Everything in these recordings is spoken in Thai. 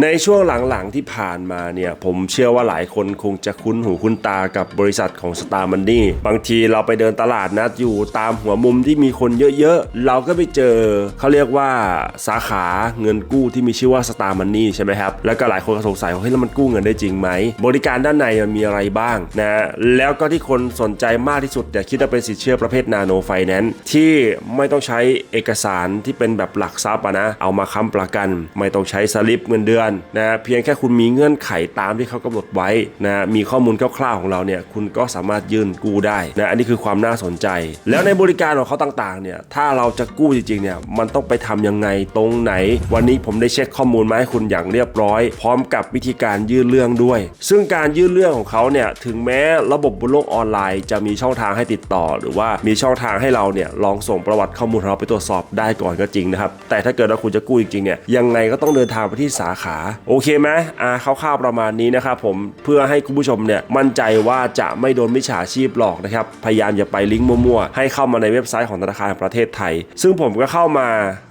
ในช่วงหลังๆที่ผ่านมาเนี่ยผมเชื่อว่าหลายคนคงจะคุ้นหูคุ้นตากับบริษัทของ Star Money บางทีเราไปเดินตลาดนัดอยู่ตามหัวมุมที่มีคนเยอะๆ เราก็ไปเจอเขาเรียกว่าสาขาเงินกู้ที่มีชื่อว่า Star Money ใช่ไหมครับ แล้วก็หลายคนก็สงสัยว่าเฮ้ยแล้วมันกู้เงินได้จริงไหม บริการด้านในมันมีอะไรบ้างนะ แล้วก็ที่คนสนใจมากที่สุดเนี่ยคิดว่าเป็นสินเชื่อประเภทนาโนไฟแนนซ์ที่ไม่ต้องใช้เอกสารที่เป็นแบบหลักทรัพย์นะเอามาค้ำประกัน ไม่ต้องใช้สลิปเงินเดือนนะเพียงแค่คุณมีเงื่อนไขตามที่เขากำหนดไว้นะมีข้อมูลคร่าวๆของเราเนี่ยคุณก็สามารถยื่นกู้ได้นะอันนี้คือความน่าสนใจ แล้วในบริการของเขาต่างๆเนี่ยถ้าเราจะกู้จริงๆเนี่ยมันต้องไปทำยังไงตรงไหน วันนี้ผมได้เช็คข้อมูลมาให้คุณอย่างเรียบร้อย พร้อมกับวิธีการยื่นเรื่องด้วย ซึ่งการยื่นเรื่องของเขาเนี่ยถึงแม้ระบบบนโลกออนไลน์ จะมีช่องทางให้ติดต่อ หรือว่ามีช่องทางให้เราเนี่ยลองส่งประวัติข้อมูลเราไปตรวจสอบได้ก่อนก็จริงนะครับแต่ถ้าเกิดว่าคุณจะกู้จริงๆเนี่ยยังไงก็ต้องเดินทางไปที่สาขาโอเคไหมอ่าคร่าวๆประมาณนี้นะครับผมเพื่อให้คุณผู้ชมเนี่ยมั่นใจว่าจะไม่โดนมิจฉาชีพหลอกนะครับพยายามอย่าไปลิงก์มั่วๆ ให้เข้ามาในเว็บไซต์ของธนาคารแห่งประเทศไทย ซึ่งผมก็เข้ามา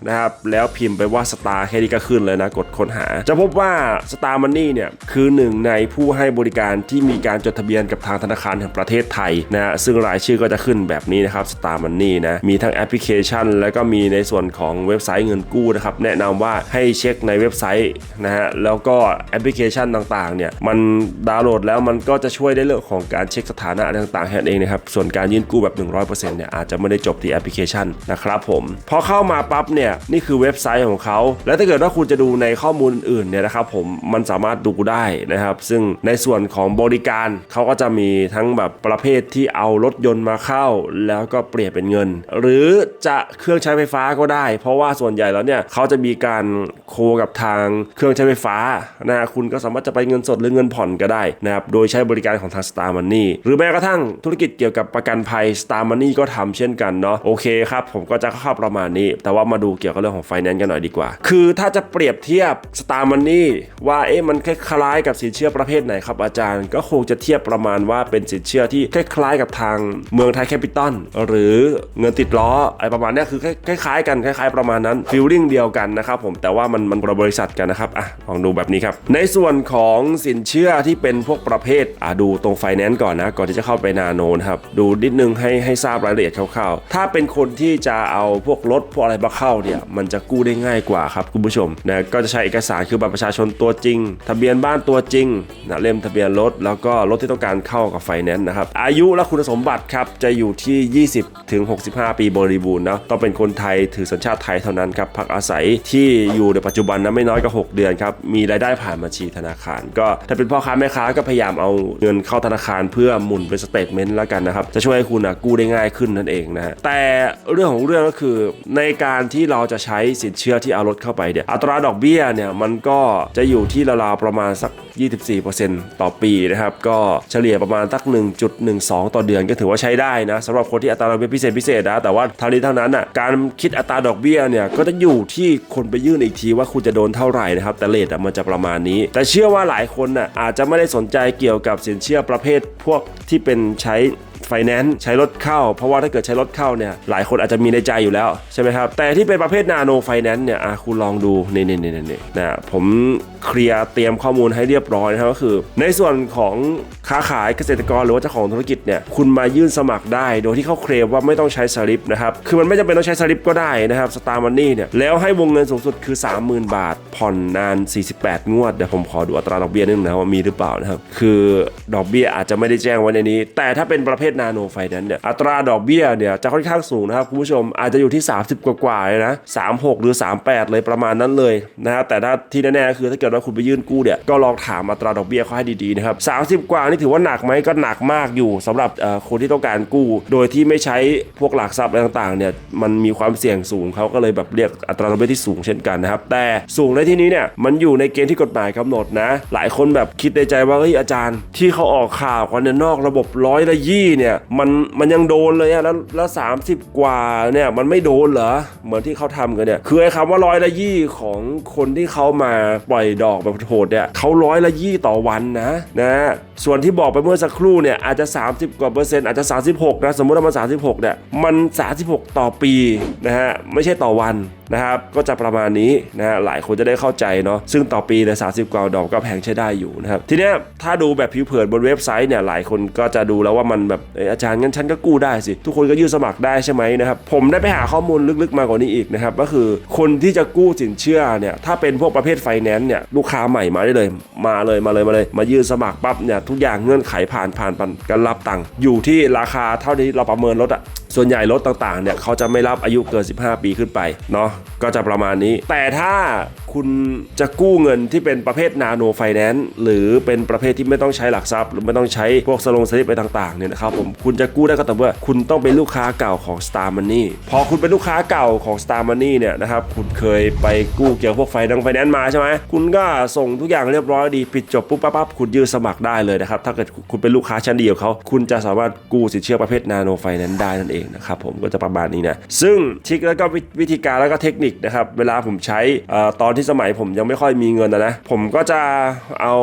นะครับแล้วพิมพ์ไปว่าสตาร์แค่นี้ก็ขึ้นเลยนะกดค้นหา จะพบว่า Star Money เนี่ยคือหนึ่งในผู้ให้บริการที่มีการจดทะเบียนกับทางธนาคารแห่งประเทศไทยนะฮะซึ่งรายชื่อก็จะขึ้นแบบนี้นะครับ Star Money นะมีทั้งแอปพลิเคชัน แล้วก็มีในส่วนของเว็บไซต์เงินกู้นะครับแนะนำว่าให้เช็คในเว็บไซต์นะฮะแล้วก็แอปพลิเคชันต่างๆเนี่ยมันดาวน์โหลดแล้วมันก็จะช่วยได้เรื่องของการเช็คสถานะต่างๆแค่นั้นเองนะครับส่วนการยื่นกู้แบบ 100%เนี่ยอาจจะไม่ได้จบที่แอปพลิเคชันนะครับผมพอเข้ามาปั๊บเนี่ยนี่คือเว็บไซต์ของเขาแล้วถ้าเกิดว่าคุณจะดูในข้อมูลอื่นๆเนี่ยนะครับผมมันสามารถดูได้นะครับ ซึ่งในส่วนของบริการเขาก็จะมีทั้งแบบประเภทที่เอารถยนต์มาเข้า แล้วก็เปลี่ยนเป็นเงิน หรือจะเครื่องใช้ไฟฟ้าก็ได้ เพราะว่าส่วนใหญ่แล้วเนี่ยเขาจะมีการโคกับทางเครื่องใช้ไฟฟ้านะคุณก็สามารถจะไปเงินสดหรือเงินผ่อนก็ได้นะครับโดยใช้บริการของทาง Star Money หรือแม้กระทั่งธุรกิจเกี่ยวกับประกันภัย Star Money ก็ทำเช่นกันเนาะโอเคครับผมก็จะเข้าประมาณนี้ แต่ว่ามาดูเกี่ยวกับเรื่องของ Finance กันหน่อยดีกว่า คือถ้าจะเปรียบเทียบ Star Money ว่าเอ๊ะมันคล้ายๆกับสินเชื่อประเภทไหนครับอาจารย์ ก็คงจะเทียบประมาณว่าเป็นสินเชื่อที่คล้ายๆกับทางเมืองไทยแคปิตอลหรือเงินติดล้ออะไรประมาณนี้คือคล้ายๆ กันคล้าย ๆ ประมาณนั้นฟีลลิ่งเดียวกันนะครับผมแต่ว่ามันมันบริษัทกันนะครับอะลองดูแบบนี้ครับ ในส่วนของสินเชื่อที่เป็นพวกประเภทอะดูตรงไฟแนนซ์ก่อนนะ ก่อนที่จะเข้าไปนาโนนะครับ ดูนิดนึงให้ให้ทราบรายละเอียดคร่าวๆ ถ้าเป็นคนที่จะเอาพวกรถพวกอะไรมาเข้าเนี่ย มันจะกู้ได้ง่ายกว่าครับคุณผู้ชมนะก็จะใช้เอกสารคือบัตรประชาชนตัวจริง ทะเบียนบ้านตัวจริงนะเล่มทะเบียนรถแล้วก็รถที่ต้องการเข้ากับไฟแนนซ์นะครับ อายุและคุณสมบัติครับจะอยู่ที่ 20 ถึง 65 ปีบริบูรณ์นะต้องเป็นคนไทยถือสัญชาติไทยเท่านั้นครับพักอาศัยที่อยู่ในปัจจุบันนะไม่น้อยกว่า6เดือนครับมีรายได้ผ่านบัญชีธนาคาร ก็ถ้าเป็นพ่อค้าแม่ค้าก็พยายามเอาเงินเข้าธนาคารเพื่อหมุนเป็นสเตทเมนต์แล้วกันนะครับจะช่วยให้คุณนะกู้ได้ง่ายขึ้นนั่นเองนะฮะแต่เรื่องของเรื่องก็คือในการที่เราจะใช้สินเชื่อที่เอารถเข้าไปเนี่ยอัตราดอกเบี้ยเนี่ยมันก็จะอยู่ที่ราวๆประมาณสัก24%ต่อปีนะครับก็เฉลี่ยประมาณสัก 1.12 ต่อเดือนก็ถือว่าใช้ได้นะสำหรับคนที่อัตราดอกเบี้ยพิเศษพิเศษนะแต่ว่าทางนี้เท่านั้นอะการคิดอัตราดอกเบี้ยเนี่ยก็จะอยู่ที่คนไปยื่นอีกทีว่าคุณจะโดนเท่าไหร่นะครับแต่เลทอะมันจะประมาณนี้ แต่เชื่อว่าหลายคนน่ะอาจจะไม่ได้สนใจเกี่ยวกับสินเชื่อประเภทพวกที่เป็นใช้ ไฟแนนซ์ใช้รถเข้า เพราะว่าถ้าเกิดใช้รถเข้าเนี่ยหลายคนอาจจะมีในใจอยู่แล้วใช่ไหมครับแต่ที่เป็นประเภทนาโนไฟแนนซ์เนี่ยคุณลองดูนี่นี่นี่นี่นะผมเคลียร์เตรียมข้อมูลให้เรียบร้อยนะครับก็คือ ในส่วนของค้าขายเกษตรกรหรือว่าเจ้าของธุรกิจเนี่ยคุณมายื่นสมัครได้ โดยที่เขาเคลมว่าไม่ต้องใช้สลิปนะครับคือมันไม่จำเป็นต้องใช้สลิปก็ได้นะครับสตาร์มันนี่เนี่ยแล้วให้วงเงินสูงสุดคือ 30,000 บาท ผ่อนนาน 48 งวดเดี๋ยวผมขอดูอัตราดอกเบี้ยนึงนะว่ามีหรือเปล่านะครับคือดอกเบี้ยอาจจะไม่ได้แจ้งไว้ในนี้ แต่ถ้าเป็นประเภทนาโนไฟแนนซ์เนี่ยอัตราดอกเบี้ยเนี่ยจะค่อนข้างสูงนะครับคุณผู้ชมอาจจะอยู่ที่ 30 กว่าๆเลยนะ36 หรือ 38 เลยประมาณนั้นเลยนะฮะแต่ถ้าที่แน่ๆคือถ้าเกิดว่าคุณไปยื่นกู้เนี่ยก็ลองถามอัตราดอกเบี้ยเขาให้ดีๆนะครับ30 กว่านี่ถือว่าหนักไหมก็หนักมากอยู่สำหรับคนที่ต้องการกู้ โดยที่ไม่ใช้พวกหลักทรัพย์อะไรต่างๆเนี่ยมันมีความเสี่ยงสูงเขาก็เลยแบบเรียกอัตราดอกเบี้ยที่สูงเช่นกันนะครับแต่สูงในที่นี้เนี่ยมันอยู่ในเกณฑ์ที่กฎหมายกำหนดนะ หลายคนแบบคิดในใจว่าเฮ้ยอาจารย์ ที่เขาออกข่าวกันเนี่ยนอกระบบร้อยละยี่เนี่ยมันมันยังโดนเลยอะแล้วแล้วสามสิบกว่าเนี่ยมันไม่โดนเหรอเหมือนที่เขาทำกันเนี่ยคือไอ้คำว่าร้อยละยี่ของคนที่เขามาปล่อยดอกแบบโหดเนี่ยเขาร้อยละยี่ต่อวันนะนะ ส่วนที่บอกไปเมื่อสักครู่เนี่ยอาจจะ 30 กว่าเปอร์เซ็นต์อาจจะ 36 นะ สมมติว่ามัน 36 เนี่ย มัน 36 ต่อปีนะฮะ ไม่ใช่ต่อวันนะครับ ก็จะประมาณนี้นะฮะ หลายคนจะได้เข้าใจเนาะ ซึ่งต่อปีเนี่ย30กว่าดอกก็แพงใช้ได้อยู่นะครับ ทีเนี้ยถ้าดูแบบผิวเผินบนเว็บไซต์เนี่ย หลายคนก็จะดูแล้วว่ามันแบบอาจารย์งั้นฉันก็กู้ได้สิ ทุกคนก็ยื่นสมัครได้ใช่ไหมนะครับ ผมได้ไปหาข้อมูลลึกๆมากว่านี้อีกนะครับ ก็คือคนที่จะกู้สินเชื่อเนี่ย ถ้าเป็นพวกประเภทไฟแนนซ์เนี่ย ลูกค้าใหม่มาได้เลย มาเลย มาเลย มาเลย มายื่นสมัครปั๊บเนี่ยทุกอย่างเงื่อนไขผ่านผ่านผ่านการรับตังค์อยู่ที่ราคาเท่าที่เราประเมินรถอะส่วนใหญ่รถต่างๆเนี่ยเขาจะไม่รับอายุเกิน 15 ปีขึ้นไปเนาะก็จะประมาณนี้ แต่ถ้า คุณจะกู้เงินที่เป็นประเภทนาโนไฟแนนซ์หรือเป็นประเภทที่ไม่ต้องใช้หลักทรัพย์ หรือไม่ต้องใช้พวกสลงสลิปไปต่างๆเนี่ยนะครับผมคุณจะกู้ได้ก็ต่ว่าคุณต้องเป็นลูกค้าเก่าของ Star Money พอคุณเป็นลูกค้าเก่าของ Star Money เนี่ยนะครับคุณเคยไปกู้เกี่ยวกับพวกไฟแนนซ์ไฟแนนซ์มาใช่ไหมคุณก็ส่งทุกอย่างเรียบร้อยดีปิดจบปุ๊บปั๊บปั๊บคุณยื่นสมัครได้เลยนะครับถ้าเกิดคุณเป็นลูกค้าชั้นดีของเขาคุณจะสามารถกู้สินเชื่อประเภทนาโนไฟแนนซ์ได้นั่นเองนะครับผมก็จะประมาณนี้นะซึ่งทริคแล้วก็วิธีการแล้วก็เทคนิคนะครับเวลาผมใช้อ่อตอนที่สมัยผมยังไม่ค่อยมีเงินนะนะผมก็จะเอา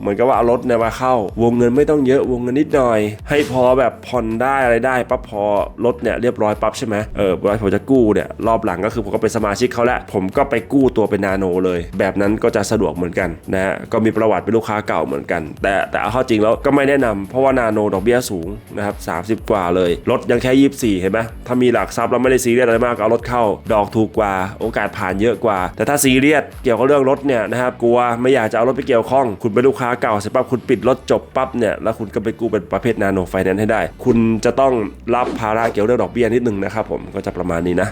เหมือนกับว่าเอารถเนี่ยมาเข้า วงเงินไม่ต้องเยอะวงเงินนิดหน่อย ให้พอแบบผ่อนได้อะไรได้ปั๊บพอรถเนี่ยเรียบร้อยปั๊บใช่ไหมเออเวลาผมจะกู้เนี่ยรอบหลังก็คือผมก็เป็นสมาชิกเขาแล้วผมก็ไปกู้ตัวเป็นนาโนเลย แบบนั้นก็จะสะดวกเหมือนกันนะฮะก็มีประวัติเป็นลูกค้าเก่าเหมือนกัน แต่แต่เอาข้าจริงแล้วก็ไม่แนะนำเพราะว่านาโนดอกเบี้ยสูงนะครับ30 กว่าเลยรถยังแค่ 24 เห็นไหมถ้ามีหลักทรัพย์แล้วไม่ได้ซีเรียสอะไรมากเอารถเข้า ดอกถูกกว่า โอกาสผ่านเยอะกว่า แต่ถ้าซีเรียสเกี่ยวกับเรื่องรถเนี่ยนะครับกลัวไม่อยากจะเอารถไปเกี่ยวข้อง คุณเป็นลูกค้าเก่าเสร็จปั๊บคุณปิดรถจบปั๊บเนี่ยแล้วคุณก็ไปกู้เป็นประเภทนาโนไฟแนนซ์ให้ได้ คุณจะต้องรับภาระเกี่ยวกับเรื่องดอกเบี้ยนิดนึงนะครับผมก็จะประมาณนี้นะ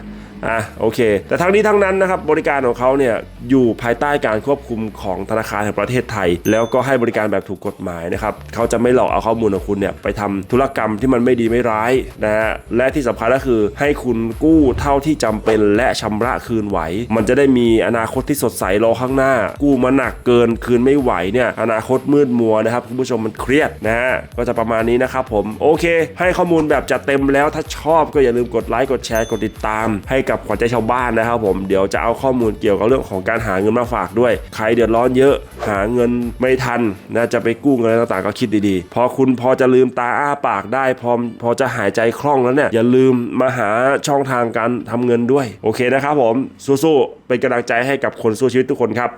อะโอเค แต่ทั้งนี้ทั้งนั้นนะครับบริการของเขาเนี่ยอยู่ภายใต้การควบคุมของธนาคารแห่งประเทศไทย แล้วก็ให้บริการแบบถูกกฎหมายนะครับเขาจะไม่หลอกเอาข้อมูลของคุณเนี่ยไปทำธุรกรรมที่มันไม่ดีไม่ร้ายนะฮะและที่สำคัญก็คือให้คุณกู้เท่าที่จำเป็นและชำระคืนไหว มันจะได้มีอนาคตที่สสดใสรอข้างหน้า กู้มาหนักเกินคืนไม่ไหวเนี่ยอนาคตมืดมัวนะครับคุณผู้ชมมันเครียดนะฮะก็จะประมาณนี้นะครับผมโอเค ให้ข้อมูลแบบจัดเต็มแล้วถ้าชอบก็อย่าลืมกดไลค์กดแชร์กดติดตาม ให้กับขวัญใจชาวบ้านนะครับผมเดี๋ยวจะเอาข้อมูลเกี่ยวกับเรื่องของการหาเงินมาฝากด้วย ใครเดือดร้อนเยอะ หาเงินไม่ทันนะจะไปกู้เงินต่างๆก็คิดดีๆ พอคุณพอจะลืมตาอ้าปากได้พอพอจะหายใจคล่องแล้วเนี่ยอย่าลืมมาหาช่องทางการทำเงินด้วย โอเคนะครับผมสู้ๆเป็นกำลังใจให้กับคนคนสู้ชีวิตทุกคนครับ